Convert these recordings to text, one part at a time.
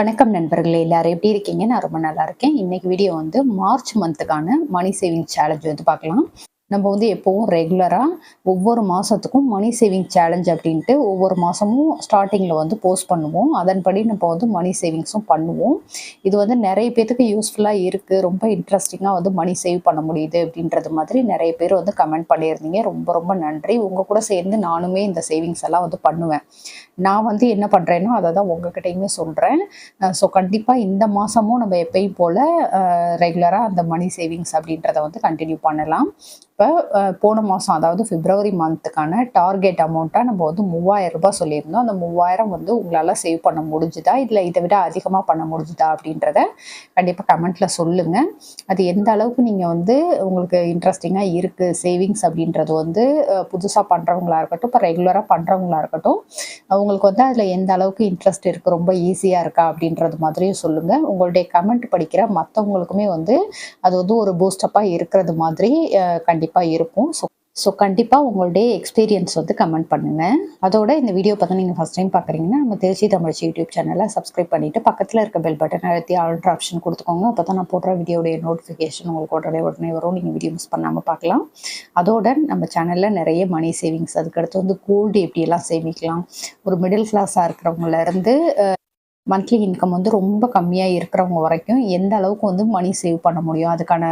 வணக்கம் நண்பர்களே எல்லாரும் எப்படி இருக்கீங்க? நான் ரொம்ப நல்லா இருக்கேன். இன்னைக்கு வீடியோ வந்து மார்ச் மந்த்துக்கான மணி சேவிங் சேலஞ்ச் வந்து பார்க்கலாம். நம்ம வந்து எப்போவும் ரெகுலராக ஒவ்வொரு மாதத்துக்கும் மணி சேவிங் சேலஞ்ச் அப்படின்ட்டு ஒவ்வொரு மாதமும் ஸ்டார்டிங்கில் வந்து போஸ்ட் பண்ணுவோம். அதன்படி நம்ம வந்து மணி சேவிங்ஸும் பண்ணுவோம். இது வந்து நிறைய பேத்துக்கு யூஸ்ஃபுல்லாக இருக்குது ரொம்ப இன்ட்ரெஸ்டிங்காக வந்து மணி சேவ் பண்ண முடியுது அப்படின்றது மாதிரி நிறைய பேர் வந்து கமெண்ட் பண்ணியிருந்தீங்க. ரொம்ப ரொம்ப நன்றி. உங்கள் கூட சேர்ந்து நானுமே இந்த சேவிங்ஸ் எல்லாம் வந்து பண்ணுவேன். நான் வந்து என்ன பண்ணுறேனோ அதை தான் உங்ககிட்டயுமே சொல்கிறேன் ஸோ கண்டிப்பாக இந்த மாதமும் நம்ம எப்பயும் போல் ரெகுலராக அந்த மணி சேவிங்ஸ் அப்படின்றத வந்து கண்டினியூ பண்ணலாம். இப்போ போன மாதம் அதாவது பிப்ரவரி மந்த்துக்கான டார்கெட் அமௌண்ட்டாக நம்ம வந்து மூவாயிரம் ரூபாய் சொல்லியிருந்தோம். அந்த மூவாயிரம் வந்து உங்களால் சேவ் பண்ண முடிஞ்சுதா? இல்லை இதை விட அதிகமாக பண்ண முடிஞ்சுதா? அப்படின்றத கண்டிப்பாக கமெண்ட்டில் சொல்லுங்கள் அது எந்த அளவுக்கு நீங்கள் வந்து உங்களுக்கு இன்ட்ரெஸ்டிங்காக இருக்குது சேவிங்ஸ் அப்படின்றது வந்து புதுசாக பண்ணுறவங்களா இருக்கட்டும் இப்போ ரெகுலராக பண்ணுறவங்களா இருக்கட்டும் உங்களுக்கு வந்து அதில் எந்த அளவுக்கு இன்ட்ரெஸ்ட் இருக்குது ரொம்ப ஈஸியாக இருக்கா? அப்படின்றது மாதிரியும் சொல்லுங்கள் உங்களுடைய கமெண்ட் படிக்கிற மற்றவங்களுக்குமே வந்து அது வந்து ஒரு பூஸ்டப்பாக இருக்கிறது மாதிரி கண்டிப்பாக கண்டிப்பாக இருக்கும். ஸோ ஸோ கண்டிப்பாக உங்களுடைய எக்ஸ்பீரியன்ஸ் வந்து கமெண்ட் பண்ணுங்கள் அதோட இந்த வீடியோ பார்த்தா நீங்கள் ஃபஸ்ட் டைம் பார்க்குறீங்கன்னா நம்ம திருச்சி தமிழ்ச்சி யூடியூப் சேனலை சப்ஸ்கிரைப் பண்ணிவிட்டு பக்கத்தில் இருக்க பெல் பட்டன் அழுத்தி ஆல்ட்ரு ஆப்ஷன் கொடுத்துக்கோங்க. அப்போ தான் நான் போடுற வீடியோடைய நோட்டிஃபிகேஷன் உங்களுக்கு உடனே உடனே வரும். நீங்கள் வீடியோ மிஸ் பண்ணாமல் பார்க்கலாம் அதோட நம்ம சேனலில் நிறைய மணி சேவிங்ஸ் அதுக்கடுத்து வந்து கோல்டு எப்படியெல்லாம் சேமிக்கலாம்? ஒரு மிடில் கிளாஸாக இருக்கிறவங்கலேருந்து மந்த்லி இன்கம் வந்து ரொம்ப கம்மியாக இருக்கிறவங்க வரைக்கும் எந்த அளவுக்கு வந்து மணி சேவ் பண்ண முடியும்? அதுக்கான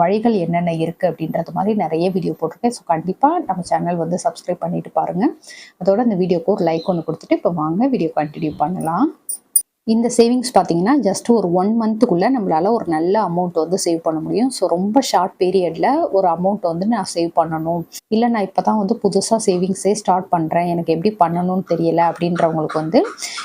வழிகள் என்னென்ன இருக்குது அப்படின்றது மாதிரி நிறைய வீடியோ போட்டிருக்கேன். ஸோ கண்டிப்பாக நம்ம சேனல் வந்து சப்ஸ்கிரைப் பண்ணிட்டு பாருங்கள் அதோட இந்த வீடியோக்கு ஒரு லைக் ஒன்று கொடுத்துட்டு இப்போ வாங்க வீடியோ கண்டினியூ பண்ணலாம். இந்த சேவிங்ஸ் பார்த்தீங்கன்னா ஜஸ்ட் ஒரு ஒன் மந்த்துக்குள்ளே நம்மளால் ஒரு நல்ல அமௌண்ட் வந்து சேவ் பண்ண முடியும். ஸோ ரொம்ப ஷார்ட் பீரியடில் ஒரு அமௌண்ட் வந்து நான் சேவ் பண்ணணும். இல்லை நான் இப்போ தான் வந்து புதுசாக சேவிங்ஸே ஸ்டார்ட் பண்ணுறேன் எனக்கு எப்படி பண்ணணும்னு தெரியல அப்படின்றவங்களுக்கு வந்து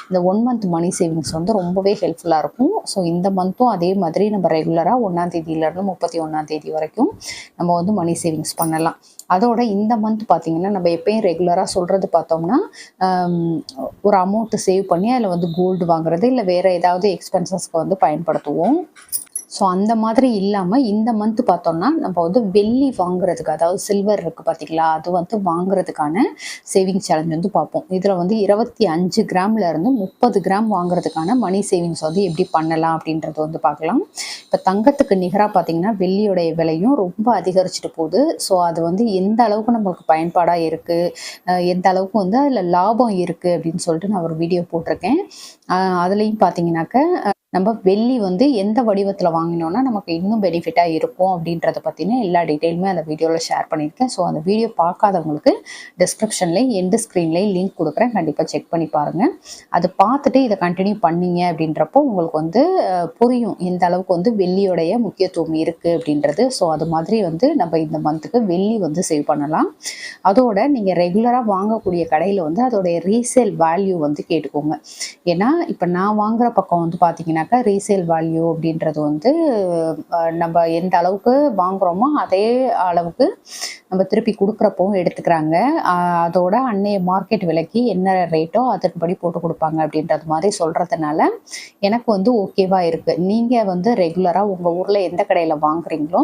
இந்த ஒன் மந்த் மணி சேவிங்ஸ் வந்து ரொம்பவே ஹெல்ப்ஃபுல்லாக இருக்கும். ஸோ இந்த மந்த்தும் அதே மாதிரி நம்ம ரெகுலராக ஒன்றாம் தேதியிலேருந்து முப்பத்தி ஒன்றாம் தேதி வரைக்கும் நம்ம வந்து மணி சேவிங்ஸ் பண்ணலாம். அதோட இந்த மந்த் பார்த்தீங்கன்னா நம்ம எப்பயும் ரெகுலராக சொல்கிறது பார்த்தோம்னா ஒரு அமௌண்ட்டு சேவ் பண்ணி அதில் வந்து கோல்டு வாங்குறது இல்லை வேறு ஏதாவது எக்ஸ்பென்சஸ்க்கு வந்து பயன்படுத்துவோம். ஸோ அந்த மாதிரி இல்லாமல் இந்த மந்த் பார்த்தோம்னா நம்ம வந்து வெள்ளி வாங்குறதுக்கு அதாவது சில்வர் இருக்குது பார்த்தீங்களா அது வந்து வாங்குறதுக்கான சேவிங் சேலஞ்ச் வந்து பார்ப்போம். இதில் வந்து இருபத்தி அஞ்சு கிராம்ல இருந்து முப்பது கிராம் வாங்குறதுக்கான மணி சேவிங்ஸ் வந்து எப்படி பண்ணலாம் அப்படின்றது வந்து பார்க்கலாம். இப்போ தங்கத்துக்கு நிகராக பார்த்தீங்கன்னா வெள்ளியோடைய விலையும் ரொம்ப அதிகரிச்சுட்டு போகுது. ஸோ அது வந்து எந்த அளவுக்கு நம்மளுக்கு பயன்பாடாக இருக்குது எந்த அளவுக்கு வந்து அதில் லாபம் இருக்குது அப்படின்னு சொல்லிட்டு நான் ஒரு வீடியோ போட்டிருக்கேன். அதுலேயும் பார்த்தீங்கன்னாக்க நம்ம வெள்ளி வந்து எந்த வடிவத்தில் வாங்கினோன்னா நமக்கு இன்னும் பெனிஃபிட்டாக இருக்கும் அப்படின்றத பற்றின எல்லா டீட்டெயிலுமே அந்த வீடியோவில் ஷேர் பண்ணியிருக்கேன். ஸோ அந்த வீடியோ பார்க்காதவங்களுக்கு டிஸ்கிரிப்ஷன்லேயும் எண்டு ஸ்க்ரீன்லேயும் லிங்க் கொடுக்குறேன். கண்டிப்பாக செக் பண்ணி பாருங்கள் அது பார்த்துட்டு இதை கண்டினியூ பண்ணீங்க அப்படின்றப்போ உங்களுக்கு வந்து புரியும் எந்த அளவுக்கு வந்து வெள்ளியோடைய முக்கியத்துவம் இருக்குது அப்படின்றது. ஸோ அது மாதிரி வந்து நம்ம இந்த மந்த்துக்கு வெள்ளி வந்து சேவ் பண்ணலாம். அதோட நீங்கள் ரெகுலராக வாங்கக்கூடிய கடையில் வந்து அதோடைய ரீசேல் வேல்யூ வந்து கேட்டுக்கோங்க. ஏன்னா இப்போ நான் வாங்குற பக்கம் வந்து பார்த்தீங்கன்னா பார்த்தீங்கன்னாக்கா ரீசேல் வேல்யூ அப்படின்றது வந்து நம்ம எந்த அளவுக்கு வாங்குகிறோமோ அதே அளவுக்கு நம்ம திருப்பி கொடுக்குறப்போ எடுத்துக்கிறாங்க. அதோட அன்னைய மார்க்கெட் விலைக்கு என்ன ரேட்டோ அதன்படி போட்டு கொடுப்பாங்க அப்படின்றது மாதிரி சொல்கிறதுனால எனக்கு வந்து ஓகேவாக இருக்குது நீங்கள் வந்து ரெகுலராக உங்கள் ஊரில் எந்த கடையில் வாங்குறீங்களோ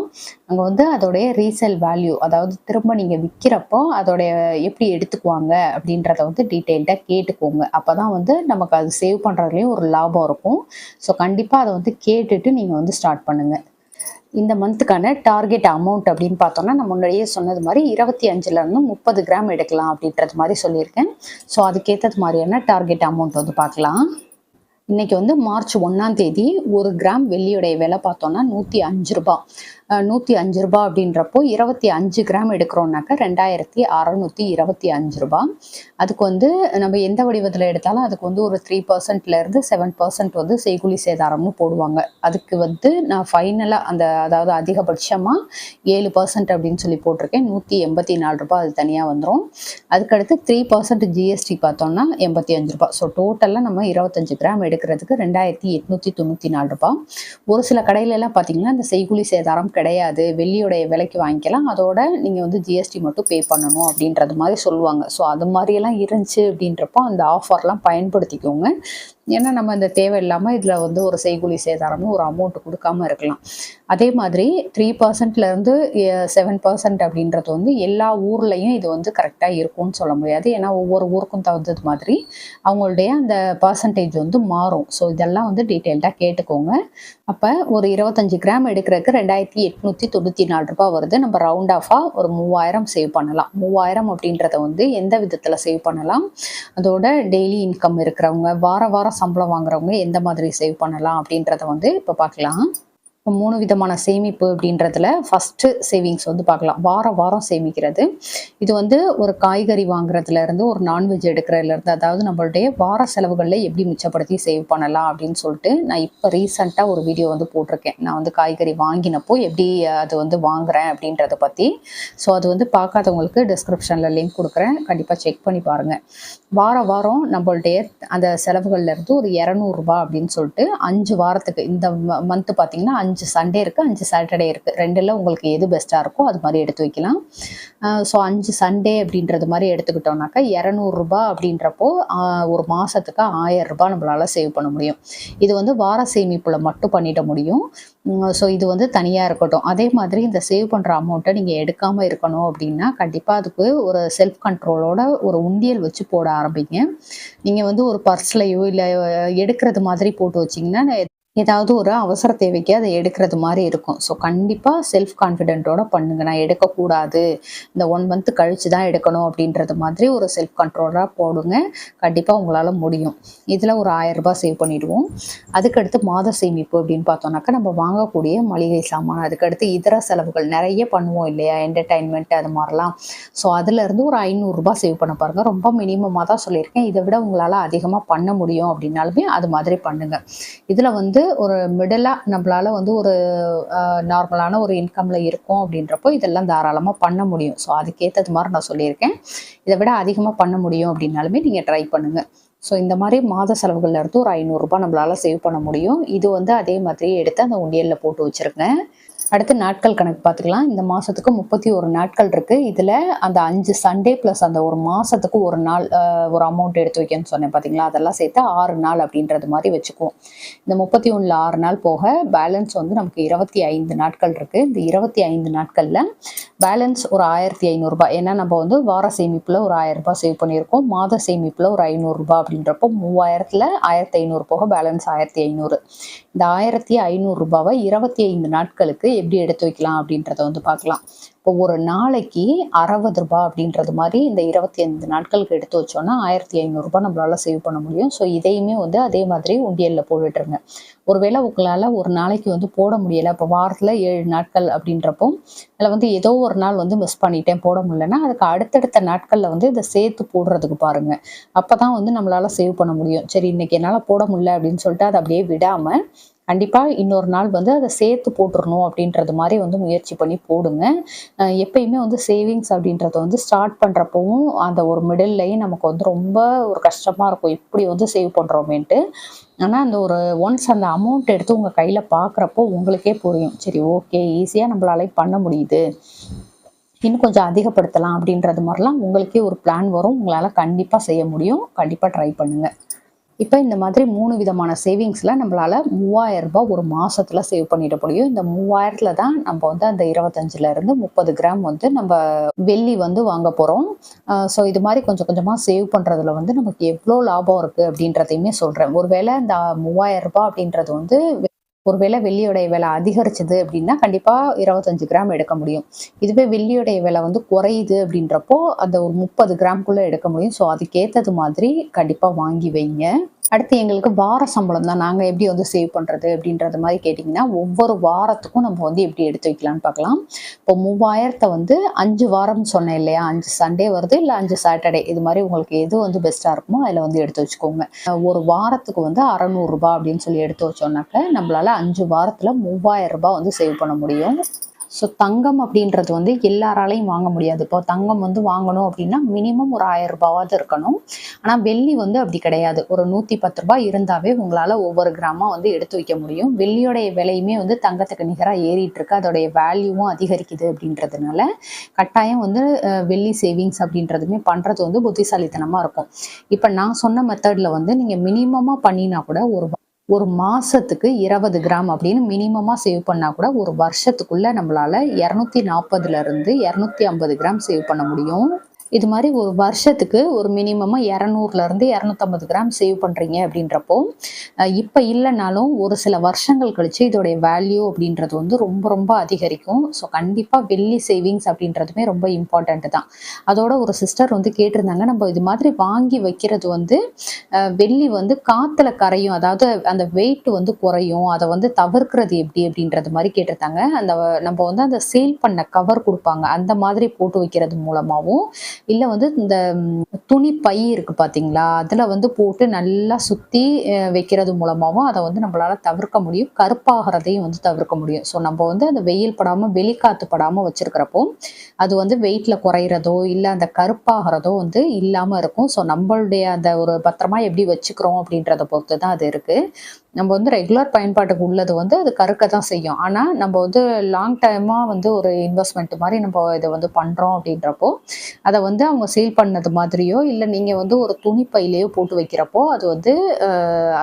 அங்கே வந்து அதோடைய ரீசேல் வேல்யூ அதாவது திரும்ப நீங்கள் விற்கிறப்போ அதோடைய எப்படி எடுத்துக்குவாங்க அப்படின்றத வந்து டீட்டெயில்டாக கேட்டுக்கோங்க. அப்போ தான் வந்து நமக்கு அது சேவ் பண்ணுறதுலேயும் ஒரு லாபம் இருக்கும். ஸோ கண்டிப்பாக அதை வந்து கேட்டுட்டு நீங்கள் வந்து ஸ்டார்ட் பண்ணுங்கள் இந்த மந்த்துக்கான டார்கெட் அமௌண்ட் அப்படின்னு பார்த்தோம்னா நான் முன்னாடியே சொன்னது மாதிரி இருபத்தி அஞ்சுலேருந்து முப்பது கிராம் எடுக்கலாம் அப்படின்றது மாதிரி சொல்லியிருக்கேன். ஸோ அதுக்கேற்றது மாதிரியான டார்கெட் அமௌண்ட் வந்து பார்க்கலாம். இன்றைக்கி வந்து மார்ச் ஒன்றாம் தேதி ஒரு கிராம் வெள்ளியுடைய விலை பார்த்தோன்னா நூற்றி அஞ்சு ரூபா நூற்றி அஞ்சு ரூபா அப்படின்றப்போ இருபத்தி அஞ்சு கிராம் எடுக்கிறோம்னாக்கா ரெண்டாயிரத்தி அறநூற்றி இருபத்தி அஞ்சு ரூபா. அதுக்கு வந்து நம்ம எந்த வடிவத்தில் எடுத்தாலும் அதுக்கு வந்து ஒரு த்ரீ பர்சன்ட்லேருந்து செவன் பர்சன்ட் வந்து செய்குலி சேதாரம்னு போடுவாங்க. அதுக்கு வந்து நான் ஃபைனலாக அந்த அதாவது அதிகபட்சமாக ஏழு பர்சன்ட் அப்படின்னு சொல்லி போட்டிருக்கேன். நூற்றி எண்பத்தி நாலு ரூபா அது தனியாக வந்துடும் அதுக்கடுத்து த்ரீ பர்சன்ட் ஜிஎஸ்டி பார்த்தோம்னா எண்பத்தி அஞ்சு ரூபா. ஸோ டோட்டலாக நம்ம இருபத்தஞ்சு கிராம் எடுக்கிறதுக்கு ரெண்டாயிரத்தி எட்நூற்றி தொண்ணூற்றி நாலு ரூபா. ஒரு சில கடையிலலாம் பார்த்தீங்கன்னா இந்த செய்குலி சேதாரம் கிடையாது. வெள்ளியுடைய விலைக்கு வாங்கிக்கலாம். அதோட நீங்கள் வந்து ஜிஎஸ்டி மட்டும் பே பண்ணணும் அப்படின்றது மாதிரி சொல்லுவாங்க. ஸோ அது மாதிரியெல்லாம் இருந்துச்சு அப்படின்றப்போ அந்த ஆஃபர்லாம் பயன்படுத்திக்கோங்க. ஏன்னா நம்ம இந்த தேவையில்லாமல் இதில் வந்து ஒரு செய்கூலி சேதாரமும் ஒரு அமௌண்ட் கொடுக்காம இருக்கலாம். அதே மாதிரி த்ரீ பர்சன்ட்லேருந்து செவன் பர்சன்ட் அப்படின்றது வந்து எல்லா ஊர்லேயும் இது வந்து கரெக்டாக இருக்கும்னு சொல்ல முடியாது. ஏன்னா ஒவ்வொரு ஊருக்கும் தகுந்தது மாதிரி அவங்களுடைய அந்த பர்சன்டேஜ் வந்து மாறும். ஸோ இதெல்லாம் வந்து டீட்டெயில்டாக கேட்டுக்கோங்க. அப்போ ஒரு இருபத்தஞ்சு கிராம் எடுக்கிறதுக்கு ரெண்டாயிரத்தி எட்நூற்றி தொண்ணூற்றி நாலு ரூபாய் வருது. நம்ம ரவுண்ட் ஆஃபாக ஒரு மூவாயிரம் சேவ் பண்ணலாம். மூவாயிரம் அப்படின்றத வந்து எந்த விதத்தில் சேவ் பண்ணலாம்? அதோட டெய்லி இன்கம் இருக்கிறவங்க வார வாரம் சம்பளம் வாங்குறவங்க எந்த மாதிரி சேவ் பண்ணலாம் அப்படின்றத வந்து இப்போ பார்க்கலாம். மூணு விதமான சேமிப்பு அப்படின்றதுல ஃபஸ்ட்டு சேவிங்ஸ் வந்து பார்க்கலாம். வாரம் வாரம் சேமிக்கிறது. இது வந்து ஒரு காய்கறி வாங்குறதுல இருந்து ஒரு நான்வெஜ் எடுக்கிறதுலேருந்து அதாவது நம்மளுடைய வார செலவுகளில் எப்படி மிச்சப்படுத்தி சேவ் பண்ணலாம் அப்படின்னு சொல்லிட்டு நான் இப்போ ரீசெண்டாக ஒரு வீடியோ வந்து போட்டிருக்கேன். நான் வந்து காய்கறி வாங்கினப்போ எப்படி அது வந்து வாங்குறேன் அப்படின்றத பற்றி ஸோ அது வந்து பார்க்காதவங்களுக்கு டிஸ்கிரிப்ஷனில் லிங்க் கொடுக்குறேன். கண்டிப்பாக செக் பண்ணி பாருங்கள் வார வாரம் நம்மளுடைய அந்த செலவுகள்லேருந்து ஒரு இரநூறுபா அப்படின்னு சொல்லிட்டு அஞ்சு வாரத்துக்கு இந்த மந்த்து பார்த்தீங்கன்னா அஞ்சு சண்டே இருக்குது அஞ்சு சாட்டர்டே இருக்குது ரெண்டில் உங்களுக்கு எது பெஸ்ட்டாக இருக்கோ அது மாதிரி எடுத்து வைக்கலாம். ஸோ அஞ்சு சண்டே அப்படின்றது மாதிரி எடுத்துக்கிட்டோம்னாக்கா இரநூறுபா அப்படின்றப்போ ஒரு மாதத்துக்கு ஆயிரம் நம்மளால் சேவ் பண்ண முடியும். இது வந்து வார சேமிப்பில் மட்டும் பண்ணிட முடியும். ஸோ இது வந்து தனியாக இருக்கட்டும். அதே மாதிரி இந்த சேவ் பண்ணுற அமௌண்ட்டை நீங்கள் எடுக்காமல் இருக்கணும் அப்படின்னா கண்டிப்பாக அதுக்கு ஒரு செல்ஃப் கண்ட்ரோலோட ஒரு உண்டியல் வச்சு போட ஆரம்பிங்க. நீங்கள் வந்து ஒரு பர்ஸ்லையோ இல்லை எடுக்கிறது மாதிரி போட்டு வச்சிங்கன்னா ஏதாவது ஒரு அவசர தேவைக்கு அதை எடுக்கிறது மாதிரி இருக்கும். ஸோ கண்டிப்பாக செல்ஃப் கான்ஃபிடென்ட்டோட பண்ணுங்க. நான் எடுக்கக்கூடாது. இந்த ஒன் மந்த் கழிச்சு தான் எடுக்கணும் அப்படின்றது மாதிரி ஒரு செல்ஃப் கண்ட்ரோலாக போடுங்க. கண்டிப்பாக உங்களால் முடியும். இதில் ஒரு ஆயிரம் சேவ் பண்ணிடுவோம். அதுக்கடுத்து மாத சேமிப்பு அப்படின்னு பார்த்தோம்னாக்கா நம்ம வாங்கக்கூடிய மளிகை சாமான் அதுக்கடுத்து இதர செலவுகள் நிறைய பண்ணுவோம் இல்லையா? என்டர்டைன்மெண்ட் அது மாதிரிலாம். ஸோ அதுலேருந்து ஒரு ஐநூறுரூபா சேவ் பண்ண பாருங்கள் ரொம்ப மினிமமாக தான் சொல்லியிருக்கேன். இதை விட உங்களால் அதிகமாக பண்ண முடியும் அப்படின்னாலுமே அது மாதிரி பண்ணுங்கள் இதில் வந்து ஒரு மிடலாக நம்மளால் வந்து ஒரு நார்மலான ஒரு இன்கமில் இருக்கும் அப்படின்றப்போ இதெல்லாம் தாராளமாக பண்ண முடியும். ஸோ அதுக்கேற்றது மாதிரி நான் சொல்லியிருக்கேன். இதை விட அதிகமாக பண்ண முடியும் அப்படின்னாலுமே நீங்கள் ட்ரை பண்ணுங்கள் ஸோ இந்த மாதிரி மாத செலவுகள்ல இருந்து ஒரு ஐநூறுரூபா நம்மளால் சேவ் பண்ண முடியும். இது வந்து அதே மாதிரி எடுத்து அந்த உண்டியலில் போட்டு வச்சுருக்கேன். அடுத்து நாட்கள் கணக்கு பார்த்துக்கலாம். இந்த மாதத்துக்கு முப்பத்தி ஒரு நாட்கள் இருக்குது இதில் அந்த அஞ்சு சண்டே ப்ளஸ் அந்த ஒரு மாதத்துக்கு ஒரு நாள் ஒரு அமௌண்ட் எடுத்து வைக்கணும்னு சொன்னேன் பார்த்தீங்களா அதெல்லாம் சேர்த்து ஆறு நாள் அப்படின்றது மாதிரி வச்சுக்குவோம். இந்த முப்பத்தி ஒன்றில் ஆறு நாள் போக பேலன்ஸ் வந்து நமக்கு இருபத்தி ஐந்து நாட்கள் இருக்குது இந்த இருபத்தி ஐந்து நாட்களில் பேலன்ஸ் ஒரு ஆயிரத்தி ஐநூறுரூபா ஏன்னா நம்ம வந்து வார சேமிப்பில் ஒரு ஆயிரரூபா சேவ் பண்ணியிருக்கோம். மாத சேமிப்பில் ஒரு ஐநூறுரூபா அப்படின்றப்போ மூவாயிரத்தில் ஆயிரத்தி ஐநூறு போக பேலன்ஸ் ஆயிரத்தி ஐநூறு. இந்த ஆயிரத்தி ஐநூறுரூபாவை இருபத்தி ஐந்து நாட்களுக்கு எப்படி எடுத்து வைக்கலாம் அப்படின்றத வந்து பார்க்கலாம். இப்போ ஒரு நாளைக்கு அறுபது ரூபாய் அப்படின்றது மாதிரி இந்த இருபத்தி ஐந்து நாட்களுக்கு எடுத்து வச்சோன்னா ஆயிரத்தி ஐநூறுரூபா நம்மளால சேவ் பண்ண முடியும். ஸோ இதையுமே வந்து அதே மாதிரி உண்டியலில் போட்டுட்ருங்க ஒருவேளை உங்களால் ஒரு நாளைக்கு வந்து போட முடியலை. இப்போ வாரத்தில் ஏழு நாட்கள் அப்படின்றப்போ அதில் வந்து ஏதோ ஒரு நாள் வந்து மிஸ் பண்ணிட்டேன் போட முடியலன்னா அதுக்கு அடுத்தடுத்த நாட்களில் வந்து இதை சேர்த்து போடுறதுக்கு பாருங்க. அப்போ தான் வந்து நம்மளால் சேவ் பண்ண முடியும். சரி இன்னைக்கு என்னால் போட முடியல அப்படின்னு சொல்லிட்டு அதை அப்படியே விடாமல் கண்டிப்பாக இன்னொரு நாள் வந்து அதை சேர்த்து போட்டுடணும் அப்படின்றது மாதிரி வந்து முயற்சி பண்ணி போடுங்க. எப்பயுமே வந்து சேவிங்ஸ் அப்படின்றத வந்து ஸ்டார்ட் பண்ணுறப்பவும் அந்த ஒரு மிடில்லையும் நமக்கு வந்து ரொம்ப ஒரு கஷ்டமாக இருக்கும். எப்படி வந்து சேவ் பண்ணுறோமேன்ட்டு ஆனால் அந்த ஒரு ஒன்ஸ் அந்த அமௌண்ட் எடுத்து உங்கள் கையில் பார்க்குறப்போ உங்களுக்கே புரியும். சரி ஓகே ஈஸியாக நம்மளால பண்ண முடியுது. இன்னும் கொஞ்சம் அதிகப்படுத்தலாம் அப்படின்றது மாதிரிலாம் உங்களுக்கே ஒரு பிளான் வரும். உங்களால் கண்டிப்பாக செய்ய முடியும். கண்டிப்பாக ட்ரை பண்ணுங்கள் இப்போ இந்த மாதிரி மூணு விதமான சேவிங்ஸில் நம்மளால் மூவாயிரம் ரூபாய் ஒரு மாதத்தில் சேவ் பண்ணிட முடியும். இந்த மூவாயிரத்தில் தான் நம்ம வந்து அந்த இருபத்தஞ்சிலேருந்து முப்பது கிராம் வந்து நம்ம வெள்ளி வந்து வாங்க போகிறோம் ஸோ இது மாதிரி கொஞ்சம் கொஞ்சமாக சேவ் பண்ணுறதுல வந்து நமக்கு எவ்வளோ லாபம் இருக்குது அப்படின்றதையுமே சொல்கிறேன் ஒருவேளை இந்த மூவாயிரம் ரூபாய் அப்படின்றது வந்து ஒருவேளை வெள்ளியோடைய விலை அதிகரிச்சது அப்படின்னா கண்டிப்பாக இருபத்தஞ்சு கிராம் எடுக்க முடியும். இதுவே வெள்ளியோடைய விலை வந்து குறையுது அப்படின்றப்போ அந்த ஒரு முப்பது கிராம்குள்ளே எடுக்க முடியும். ஸோ அதுக்கேற்றது மாதிரி கண்டிப்பாக வாங்கி வைங்க. அடுத்து எங்களுக்கு வார சம்பளம் தான். நாங்கள் எப்படி வந்து சேவ் பண்ணுறது அப்படின்றது மாதிரி கேட்டிங்கன்னா ஒவ்வொரு வாரத்துக்கும் நம்ம வந்து எப்படி எடுத்து வைக்கலாம்னு பார்க்கலாம். இப்போ மூவாயிரத்தை வந்து அஞ்சு வாரம் சொன்னேன் இல்லையா? அஞ்சு சண்டே வருது இல்லை அஞ்சு சாட்டர்டே இது மாதிரி உங்களுக்கு எது வந்து பெஸ்ட்டாக இருக்குமோ அதில் வந்து எடுத்து வச்சுக்கோங்க. ஒரு வாரத்துக்கு வந்து அறநூறுரூபா அப்படின்னு சொல்லி எடுத்து வச்சோம்னாக்க நம்மளால் அஞ்சு வாரத்தில் மூவாயிரம் ரூபாய் வந்து சேவ் பண்ண முடியும். ஸோ தங்கம் அப்படின்றது வந்து எல்லாராலையும் வாங்க முடியாது. இப்போ தங்கம் வந்து வாங்கணும் அப்படின்னா மினிமம் ஒரு ஆயிரம் ரூபாவாவது இருக்கணும். ஆனால் வெள்ளி வந்து அப்படி கிடையாது. ஒரு நூற்றி பத்து ரூபாய் இருந்தாவே உங்களால் ஒவ்வொரு கிராமாக வந்து எடுத்து வைக்க முடியும். வெள்ளியோடைய விலையுமே வந்து தங்கத்துக்கு நிகராக ஏறிட்டு இருக்கு. அதோடைய வேல்யூவும் அதிகரிக்குது அப்படின்றதுனால கட்டாயம் வந்து வெள்ளி சேவிங்ஸ் அப்படின்றதுமே பண்ணுறது வந்து புத்திசாலித்தனமாக இருக்கும். இப்போ நான் சொன்ன மெத்தடில் வந்து நீங்கள் மினிமமாக பண்ணினா கூட ஒரு ஒரு மாசத்துக்கு இருபது கிராம் அப்படின்னு மினிமமா சேவ் பண்ணா கூட ஒரு வருஷத்துக்குள்ள நம்மளால இரநூத்தி நாற்பதுல இருந்து இரநூத்தி ஐம்பது கிராம் சேவ் பண்ண முடியும். இது மாதிரி ஒரு வருஷத்துக்கு ஒரு மினிமமாக இரநூறுலேருந்து இரநூத்தம்பது கிராம் சேவ் பண்ணுறீங்க அப்படின்றப்போ இப்போ இல்லைனாலும் ஒரு சில வருஷங்கள் கழித்து இதோடைய வேல்யூ அப்படின்றது வந்து ரொம்ப ரொம்ப அதிகரிக்கும். ஸோ கண்டிப்பாக வெள்ளி சேவிங்ஸ் அப்படின்றதுமே ரொம்ப இம்பார்ட்டண்ட் தான். அதோட ஒரு சிஸ்டர் வந்து கேட்டிருந்தாங்க நம்ம இது மாதிரி வாங்கி வைக்கிறது வந்து வெள்ளி வந்து காற்றுல கரையும் அதாவது அந்த வெயிட் வந்து குறையும் அதை வந்து தவிர்க்கிறது எப்படி அப்படின்றது மாதிரி கேட்டிருந்தாங்க. அந்த நம்ம வந்து அந்த சேல் பண்ண கவர் கொடுப்பாங்க அந்த மாதிரி போட்டு வைக்கிறது மூலமாகவும் இல்லை வந்து இந்த துணி பை இருக்கு பார்த்தீங்களா அதில் வந்து போட்டு நல்லா சுற்றி வைக்கிறது மூலமாகவும் அதை வந்து நம்மளால தவிர்க்க முடியும். கருப்பாகிறதையும் வந்து தவிர்க்க முடியும். ஸோ நம்ம வந்து அந்த வெயில் படாமல் வெளிக்காத்து படாமல் வச்சிருக்கிறப்போ அது வந்து வெயிட்டில் குறையிறதோ இல்லை அந்த கருப்பாகிறதோ வந்து இல்லாமல் இருக்கும். ஸோ நம்மளுடைய அந்த ஒரு பத்திரமா எப்படி வச்சுக்கிறோம் அப்படின்றத பொறுத்து தான் அது இருக்குது நம்ம வந்து ரெகுலர் பயன்பாட்டுக்கு உள்ளது வந்து அது கருக்க தான் செய்யும். ஆனால் நம்ம வந்து லாங் டைமாக வந்து ஒரு இன்வெஸ்ட்மெண்ட் மாதிரி நம்ம இதை வந்து பண்ணுறோம் அப்படின்றப்போ அதை வந்து அவங்க சேல் பண்ணது மாதிரியோ இல்லை நீங்கள் வந்து ஒரு துணி பையிலையோ போட்டு வைக்கிறப்போ அது வந்து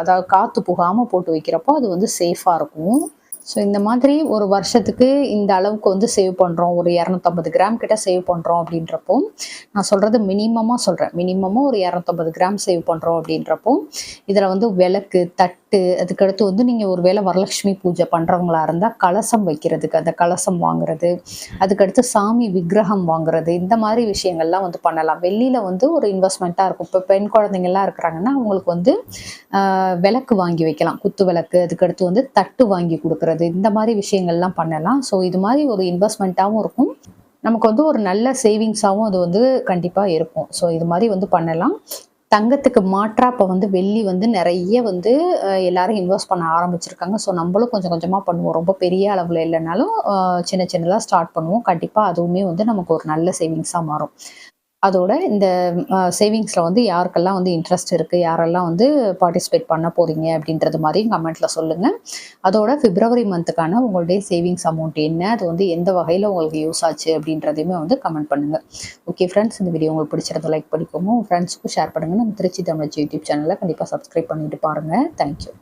அதாவது காற்று புகாமல் போட்டு வைக்கிறப்போ அது வந்து சேஃபாக இருக்கும். ஸோ இந்த மாதிரி ஒரு வருஷத்துக்கு இந்த அளவுக்கு வந்து சேவ் பண்ணுறோம் ஒரு இரநூத்தம்பது கிராம் கிட்ட சேவ் பண்ணுறோம் அப்படின்றப்போ நான் சொல்கிறது மினிமமாக சொல்கிறேன் மினிமமாக ஒரு இரநூத்தம்பது கிராம் சேவ் பண்ணுறோம் அப்படின்றப்போ இதில் வந்து விளக்கு தட்டு அதுக்கடுத்து வந்து நீங்கள் ஒரு வேளை வரலட்சுமி பூஜை பண்ணுறவங்களா இருந்தால் கலசம் வைக்கிறதுக்கு அந்த கலசம் வாங்குறது அதுக்கடுத்து சாமி விக்கிரகம் வாங்குறது இந்த மாதிரி விஷயங்கள்லாம் வந்து பண்ணலாம். வெளியில் வந்து ஒரு இன்வெஸ்ட்மெண்ட்டாக இருக்கும். இப்போ பெண் குழந்தைங்கள்லாம் இருக்கிறாங்கன்னா அவங்களுக்கு வந்து விளக்கு வாங்கி வைக்கலாம். குத்து விளக்கு அதுக்கடுத்து வந்து தட்டு வாங்கி கொடுக்கறது இந்த மாதிரி விஷயங்கள்லாம் பண்ணலாம். ஸோ இது மாதிரி ஒரு இன்வெஸ்ட்மெண்ட்டாகவும் இருக்கும். நமக்கு வந்து ஒரு நல்ல சேவிங்ஸாகவும் அது வந்து கண்டிப்பாக இருக்கும். ஸோ இது மாதிரி வந்து பண்ணலாம். தங்கத்துக்கு மாற்றா இப்போ வந்து வெள்ளி வந்து நிறைய வந்து எல்லாரும் இன்வெஸ்ட் பண்ண ஆரம்பிச்சிருக்காங்க. ஸோ நம்மளும் கொஞ்சம் கொஞ்சமாக பண்ணுவோம். ரொம்ப பெரிய அளவில் இல்லைனாலும் சின்ன சின்னதாக ஸ்டார்ட் பண்ணுவோம். கண்டிப்பாக அதுவுமே வந்து நமக்கு ஒரு நல்ல சேவிங்ஸாக மாறும். அதோட இந்த சேவிங்ஸில் வந்து யாருக்கெல்லாம் வந்து இன்ட்ரெஸ்ட் இருக்குது யாரெல்லாம் வந்து பார்ட்டிசிபேட் பண்ண போகிறீங்க அப்படின்றது மாதிரியும் கமெண்ட்டில் சொல்லுங்கள் அதோட பிப்ரவரி மந்த்துக்கான உங்களுடைய சேவிங்ஸ் அமௌண்ட் என்ன அது வந்து எந்த வகையில் உங்களுக்கு யூஸ் ஆச்சு அப்படின்றதையுமே வந்து கமெண்ட் பண்ணுங்கள் ஓகே ஃப்ரெண்ட்ஸ் இந்த வீடியோ உங்களுக்கு பிடிச்சிருந்த லைக் பண்ணிக்கோங்க. ஃப்ரெண்ட்ஸுக்கும் ஷேர் பண்ணுங்கள் நம்ம திருச்சி தமிழ் யூடியூப் சேனலில் கண்டிப்பாக சப்ஸ்கிரைப் பண்ணிட்டு பாருங்கள் தேங்க்யூ